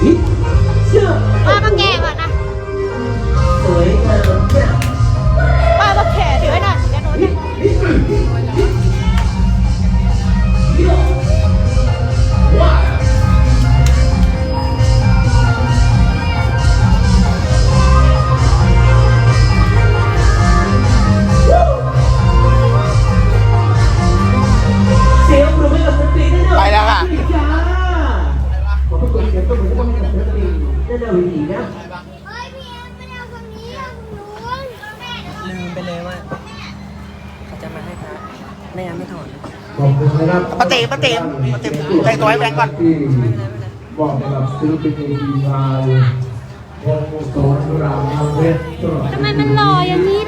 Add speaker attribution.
Speaker 1: 嗯？ เราวิธีนะ
Speaker 2: เฮ้ยพี่เอ็มไม่ได้เอาคนนี้เอาคนนู้น
Speaker 3: ลืมไปเลยว่าเขาจะมาให้พระไม่งั้นไม่ถอน
Speaker 4: ขอบคุณนะครับ
Speaker 5: ปะติปะติปะติแต่งตัวให้แบงก์ก่อน
Speaker 4: ที่บอกสำหรับซื้อเป็นเอทีมาวงโสนรามน้ำเพชร
Speaker 2: ทำไมมันหล่ออย่างนี้ล่ะ
Speaker 4: ก็